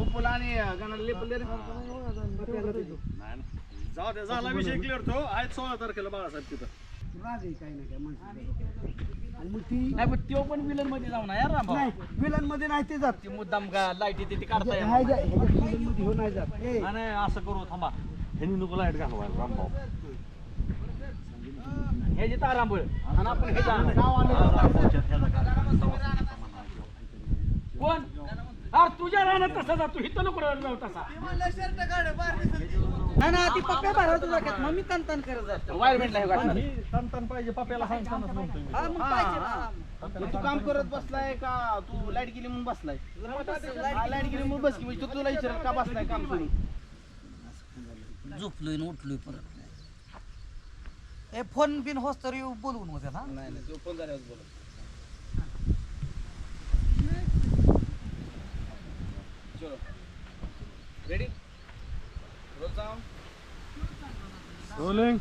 आणि गणाला लेपले रे जाऊ दे झाला विषय क्लिअर तो. आहेत सोळा तारखेला बाळासाहेब तिथं. काही काय आणि मग ती नाही पण तो पण विलनमध्ये जाऊ ना यार रामभाऊ नाही विलनमध्ये नाही ते जात. ती मुद्दाम का लाइट येते ती काढता येणार नाही जात विलनमध्ये हो नाही जात. ए, नाही नाही, असं करू थांबा. ह्यांनी नको लाइट घालवायला रामभाऊ हे जे तारांबळ आणि आपण हे जाणं. नाव आलं. कोण? अरे तुझ्या राहणार तसा जा तू इथं नको जाऊ तसा. नाही ना ती पप्प्या बाहेर तुझा घेत मग मी तन तन करत जातो. वायरमेंटला हे वाटणार ही तन तन पाहिजे पप्याला सांगतानाच म्हणतोय मी. हा, मग पाहिजे ना. मग तू काम करत बसलाय का? तू लाइट गेली म्हणून बसलाय. लाइट गेली म्हणून बस की म्हणजे तू तुला विचार का बसलाय काम सोडून झोपलोय आणि उठलोय परत. ए फोन बिन होस तरी बोलवून होते ना? नाही नाही तू फोन झाल्यावर बोल चलो। रेडी रोज जाऊ रोलिंग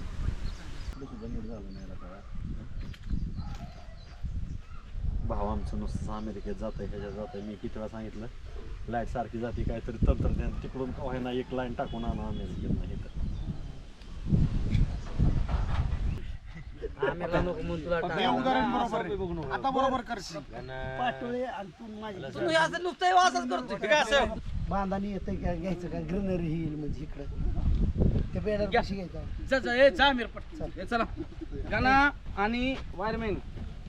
भाव आमचं नुसतं अमेरिकेत जात आहे ह्याच्यात जात आहे मी किती वेळा सांगितलं लाइट सारखी जाते काहीतरी तंत्रज्ञान तिकडून का होईना एक लाईन टाकून आणा अमेरिकेत नाही तर आता बरोबर करशील. पाटोळे आणि तू माझी असं नुसतं बांधानी येतं का घ्यायचं का? ग्रीनरी येईल म्हणजे इकडं. ते बेडर कशी घ्यायचं? जा जा ए जा मीर पटकन. हे चला. गाना आणि वायरमॅन.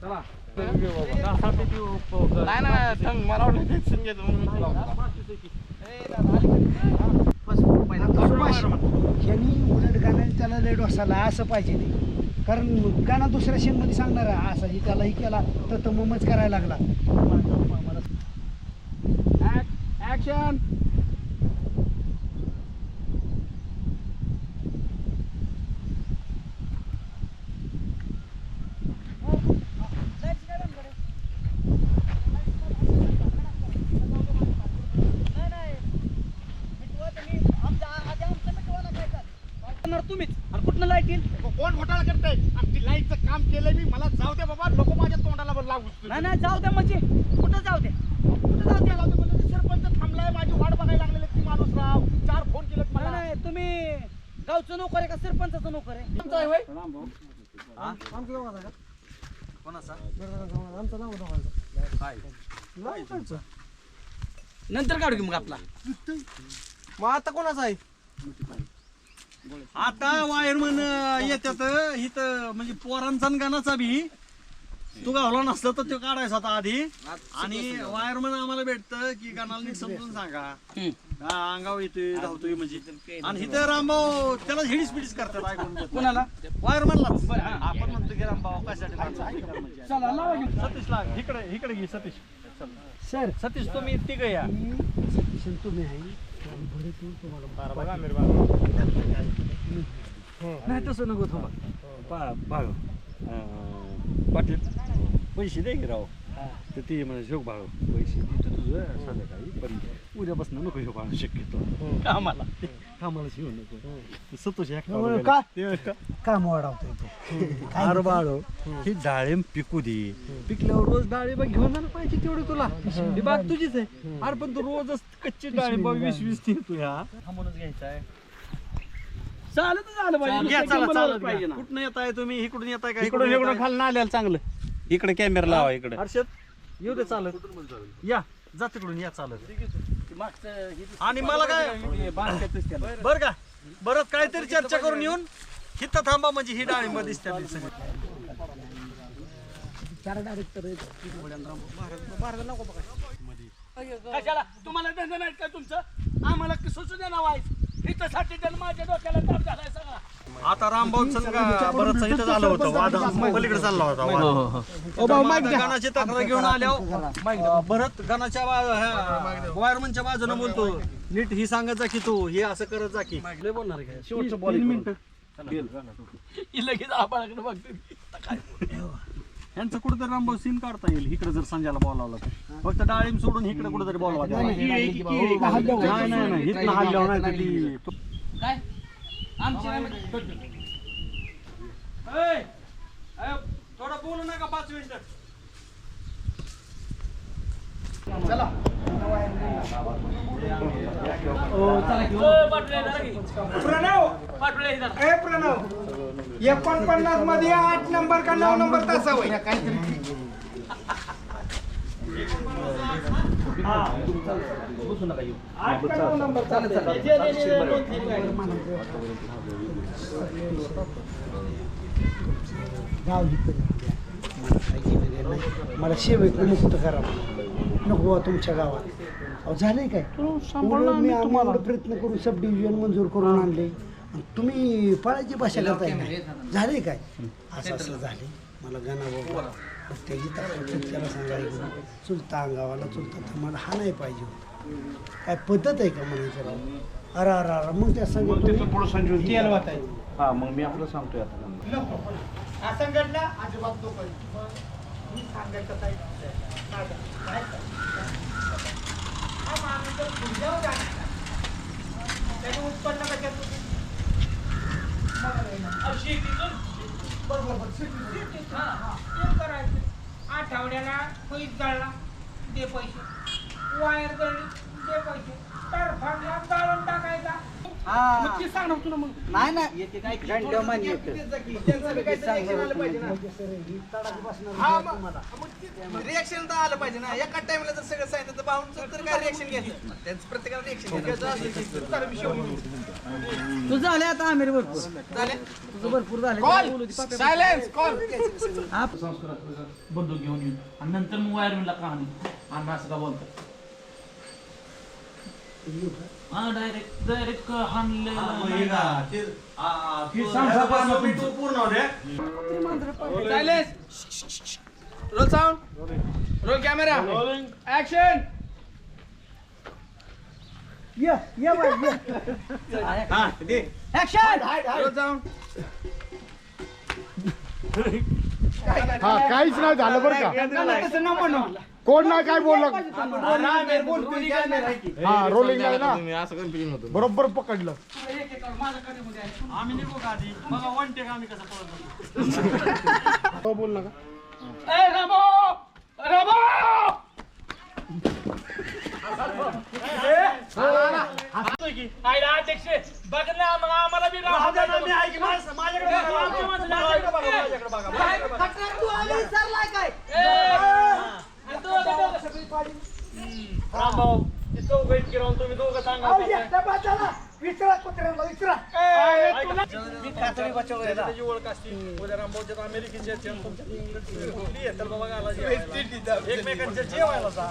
चला. नाही ना मला वाटलं सुभाष, उलट गाण्याने त्याला लेट बसायला असं पाहिजे नाही. कारण गाणा दुसऱ्या मध्ये सांगणार असा ही त्याला ही केला तर तो ममच करायला लागला. Act- कुठनं लाइट येईल? कोण घोटाळा करताय? आमची लाईटचं काम केलंय मी. मला जाऊ दे बाबा नको माझ्या तोंडाला लागू नाही नाही जाऊ द्या म्हणजे. कुठं जाऊ द्या कुठं जाऊ द्या सरपंच थांबलाय माझी वाट बघायला लागलेले ती माणूस राव चार फोन केलेत मला. नाही तुम्ही गावचं नोकर आहे का सरपंचाचं नोकर आहे? तुमचं आहे होय? नंतर काढू की मग आपला. मग आता कोणाचं आहे? आता वायरमन येतात इथं म्हणजे पोरांचा गाण्याचा बी. तू गावला नसतं तर तो काढायचा होता आधी. आणि वायरमन आम्हाला भेटतं की गाणाला नीट समजून सांगा. हा अंगाव येतोय धावतोय म्हणजे. आणि इथं रामभाऊ त्याला हिडीस पिडीस करतात ऐकून. कुणाला? वायरमनला आपण म्हणतो की रामभाऊ कशासाठी माणसं ऐकतात. चला लावा की. सतीश लाग इकडे इकडे घे सतीश. चल. सर. सतीश तुम्ही तिघ या. मी सतीशन तुम्ही आहे. नाही तसं नको थांबा. पा भाग अं, पाटील पैसे दे की राव. तर ते म्हणजे शोक भाग पैसे देतो तुझं संध्याकाळी पण उद्यापासून नको घेऊ भाग शक्यतो. कामाला. कामाला शिवू नको. संतोष हो, वगैरे. का? काम वाढवतोय तो. अरे बाळो ही. डाळिंब पिकू दे. पिकल्यावर रोज डाळिंब घेऊन आलं पाहिजे तेवढं तुला. ही. बाग तुझीच आहे. अरे पण तू रोजच कच्ची डाळिंब वीस वीस तीन तू ह्या. थांबूनच घ्यायचा आहे चालत झालं घ्या, चला, चालत पाहिजे घ्या. कुठनं येत आहे तुम्ही? इकडून येत आहे का इकडून येताय? इकडून खाली आल्याला चांगलं. इकडे कॅमेरा लावा इकडे. हर्षद येऊ दे चालत. या जा तिकडून या चालत. हे. आणि मला काय. बर का? बरं. काहीतरी चर्चा करून येऊन हिथं थांबा म्हणजे ही डाळिंब दिसते आपली सगळी चार डायरेक्टर कशाला? तुम्हाला धंदा नाही का तुमचं? आम्हाला सुचू दे ना वाईस. हिच्यासाठी जण माझ्या डोक्याला ताप झालाय सगळा. आता रामभाऊ संघ बरंच इथं झालं होतं. वाद. पलीकडे चालला होता वाद. माईक मग द्या. गणाची तक्रार घेऊन आल्यावर भरत गणाच्या वायरमनच्या बाजूने बोलतो. नीट ही सांगत जा की तू हे असं करत जा की. लय बोलणार आहे शेवटचं तीन बॉल मिनिटं. ही लगेच आबाळाकडे बघतो. काय यांचं कुठेतरी रामभाऊ सीन काढता येईल इकडे जर संजयला बॉल लावला तर फक्त डाळिंब सोडून इकडे कुठेतरी बॉल वाजवा नाही नाही नाही हल्ल्यावर म्हणजे. थोडं बोलू नका पाच मिनिटं चला ए प्रणव एकोणपन्नासमध्ये आठ नंबर का नऊ नंबर तासा होईल आठ का नऊ नंबर गाव इकडे मला सेवेत मुक्त करा नको तुमच्या गावात. अहो झालंय काय? मी आम्हाला प्रयत्न करून सब डिव्हिजन मंजूर करून आणले. आणि तुम्ही पळायची भाषा करताय काय? झालंय काय? असं असं झाले. मला गाणं बाबा. त्याची तक्रार त्याला सांगायचं चुलता अंगावाला चुलता तर मला हा नाही पाहिजे होता. काय पद्धत आहे का म्हणायचं राव? अरे अरे अरे मग त्या सांगितलं हा मग मी आपलं सांगतोय आता घडलं अजिबात नको मी सांगायचं काय काय हा माणूस जर पुढच्यावर जाणार ना, त्याचं उत्पन्न कशातून बघा रे ना. बरं, बरं, बरं, शेतीतून. शेतीतून, हा, हा. ते करायचं आठवड्याला जळला. दे पैसे. वायर जळली. दे पैसे. टरफाडला जाळून टाकायचा. मग ते सांगणार तुला मग. नाही ना. घंट मान्य रिएक्शन तर आलं पाहिजे ना. एका टाइमला जर सगळं सांगितलं तर बाहून तर काय रिएक्शन घ्यायचं? त्यांचं प्रत्येकाला रिएक्शन घ्यायचं. तू झाले आता आमिर भरपूर. तुझं भरपूर झाले. सायलेन्स कॉल बंदूक घेऊन येऊन. आणि नंतर मग वायरमॅनला कहाणी. अण्णा असं का बोलतात? हा डायरेक्ट डायरेक्ट हाणले पूर्ण होते silence roll sound roll camera action ये ये बाई ये रोल साऊंड हा काहीच नाही झालं बरं का? तसं न म्हणू कोण नाही काय बोललं? हा रोलिंग आहे ना? बरोबर पकडलं. आम्ही निघू का आधी? बघा वन टेक आम्ही कसं पळत हो बोल नका ए रामो! रामो! आयला अध्यक्ष बघ ना मग आम्हाला बी राहू द्या ना. माझ्याकडे बघा माझ्याकडे बघा माझ्याकडे बघा माझ्याकडे बघा ए, तू आता बघ. रामभाऊ ते चौघ इतके राहून तुम्ही दोघं सांगा विचारा कुत्र्याला विचारा त्याची ओळख असते. उद्या रामभाऊच्या अमेरिकेचे आहेत, तुमच्या- कुठली आहे? तर बाबा घाला जेवायला. एकमेकांच्या जेवायला जा.